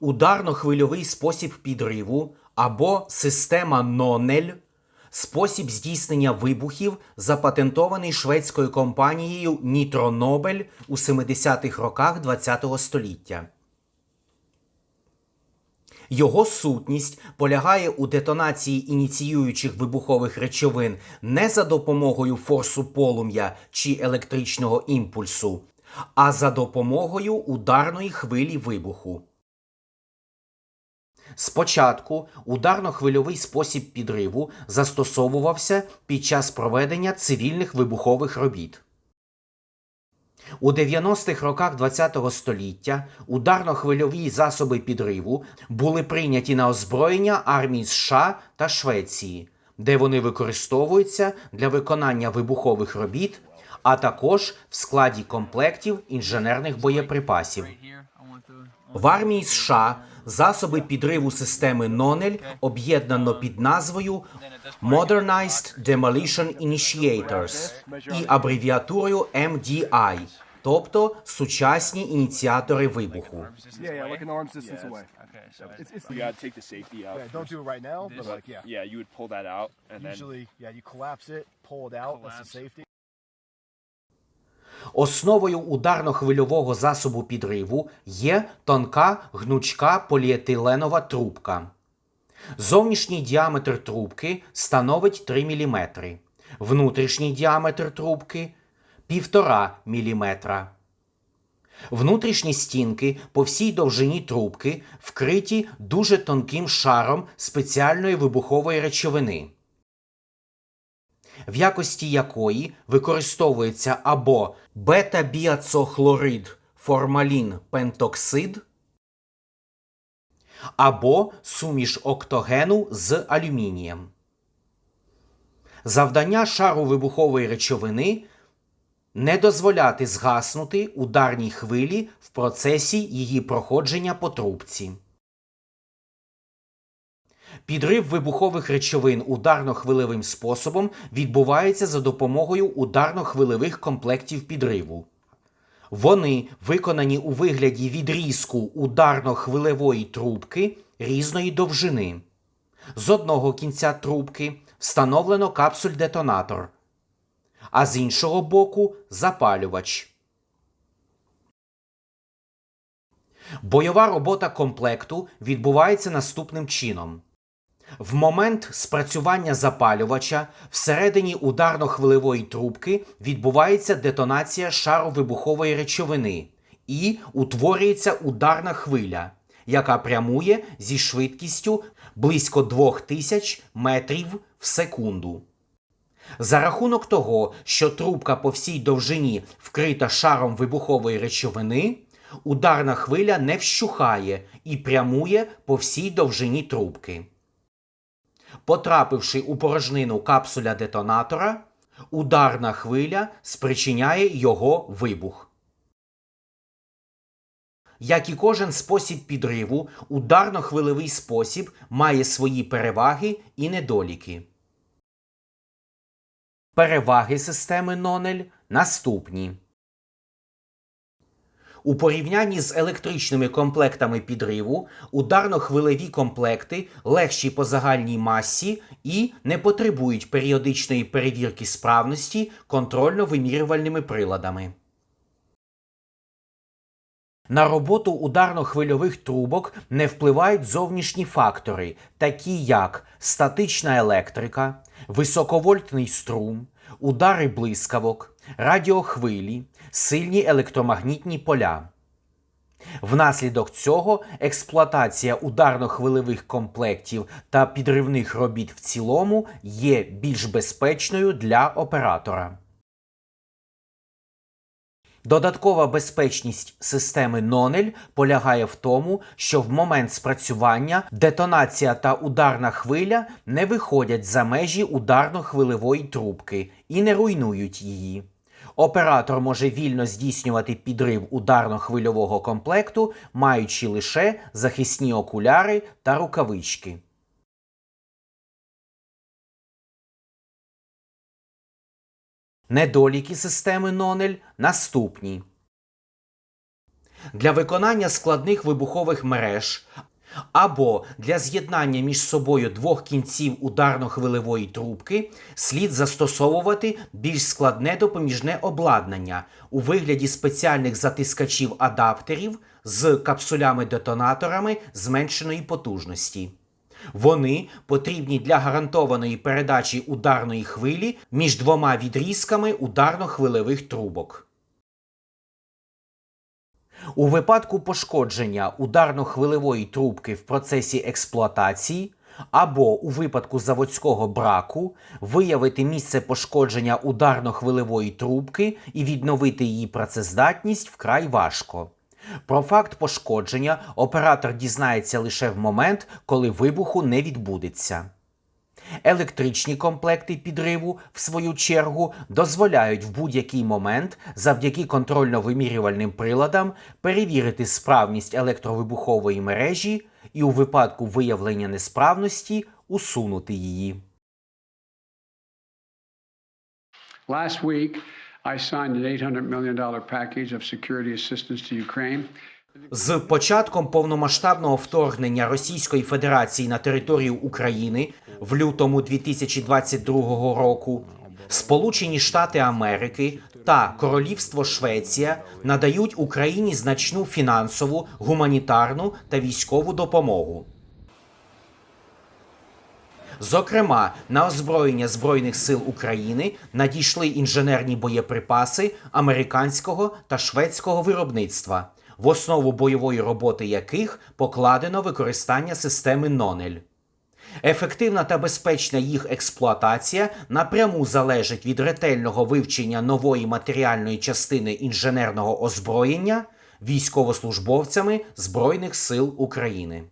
Ударно-хвильовий спосіб підриву або система Нонель спосіб здійснення вибухів, запатентований шведською компанією Нітронобель у 70-х роках ХХ століття. Його сутність полягає у детонації ініціюючих вибухових речовин не за допомогою форсу полум'я чи електричного імпульсу, а за допомогою ударної хвилі вибуху. Спочатку ударно-хвильовий спосіб підриву застосовувався під час проведення цивільних вибухових робіт. У 90-х роках ХХ століття ударно-хвильові засоби підриву були прийняті на озброєння армій США та Швеції, де вони використовуються для виконання вибухових робіт, а також в складі комплектів інженерних боєприпасів. В армії США засоби підриву системи Нонель об'єднано під назвою Modernized Demolition Initiators і абревіатурою MDI, тобто сучасні ініціатори вибуху. Usually, yeah, you collapse it, pull it out. That's the Collapse. safety. Основою ударно-хвильового засобу підриву є тонка гнучка поліетиленова трубка. Зовнішній діаметр трубки становить 3 мм, внутрішній діаметр трубки 1,5 мм. Внутрішні стінки по всій довжині трубки вкриті дуже тонким шаром спеціальної вибухової речовини в якості якої використовується або бета-біацохлорид формалін пентоксид, або суміш октогену з алюмінієм. Завдання шару вибухової речовини не дозволяти згаснути ударній хвилі в процесі її проходження по трубці. Підрив вибухових речовин ударно-хвилевим способом відбувається за допомогою ударно-хвилевих комплектів підриву. Вони виконані у вигляді відрізку ударно-хвилевої трубки різної довжини. З одного кінця трубки встановлено капсуль-детонатор, а з іншого боку запалювач. Бойова робота комплекту відбувається наступним чином. В момент спрацювання запалювача всередині ударно-хвилевої трубки відбувається детонація шару вибухової речовини і утворюється ударна хвиля, яка прямує зі швидкістю близько 2000 метрів в секунду. За рахунок того, що трубка по всій довжині вкрита шаром вибухової речовини, ударна хвиля не вщухає і прямує по всій довжині трубки. Потрапивши у порожнину капсуля детонатора, ударна хвиля спричиняє його вибух. Як і кожен спосіб підриву, ударно-хвилевий спосіб має свої переваги і недоліки. Переваги системи Нонель наступні. У порівнянні з електричними комплектами підриву ударно-хвилеві комплекти легші по загальній масі і не потребують періодичної перевірки справності контрольно-вимірювальними приладами. На роботу ударно-хвильових трубок не впливають зовнішні фактори, такі як статична електрика, високовольтний струм, удари блискавок, радіохвилі, сильні електромагнітні поля. Внаслідок цього експлуатація ударно-хвилевих комплектів та підривних робіт в цілому є більш безпечною для оператора. Додаткова безпечність системи Нонель полягає в тому, що в момент спрацювання детонація та ударна хвиля не виходять за межі ударно-хвилевої трубки і не руйнують її. Оператор може вільно здійснювати підрив ударно-хвильового комплекту, маючи лише захисні окуляри та рукавички. Недоліки системи Нонель наступні. для виконання складних вибухових мереж або для з'єднання між собою двох кінців ударно-хвилевої трубки слід застосовувати більш складне допоміжне обладнання у вигляді спеціальних затискачів адаптерів з капсулями-детонаторами зменшеної потужності. Вони потрібні для гарантованої передачі ударної хвилі між двома відрізками ударно-хвилевих трубок. У випадку пошкодження ударно-хвилевої трубки в процесі експлуатації або у випадку заводського браку виявити місце пошкодження ударно-хвилевої трубки і відновити її працездатність вкрай важко. Про факт пошкодження оператор дізнається лише в момент, коли вибуху не відбудеться. Електричні комплекти підриву, в свою чергу, дозволяють в будь-який момент завдяки контрольно-вимірювальним приладам перевірити справність електровибухової мережі і у випадку виявлення несправності усунути її. Last week, I signed an $800 million package of security assistance to Ukraine. З початком повномасштабного вторгнення Російської Федерації на територію України в лютому 2022 року Сполучені Штати Америки та Королівство Швеція надають Україні значну фінансову, гуманітарну та військову допомогу. Зокрема, на озброєння Збройних сил України надійшли інженерні боєприпаси американського та шведського виробництва, в основу бойової роботи яких покладено використання системи Нонель. Ефективна та безпечна їх експлуатація напряму залежить від ретельного вивчення нової матеріальної частини інженерного озброєння військовослужбовцями Збройних сил України.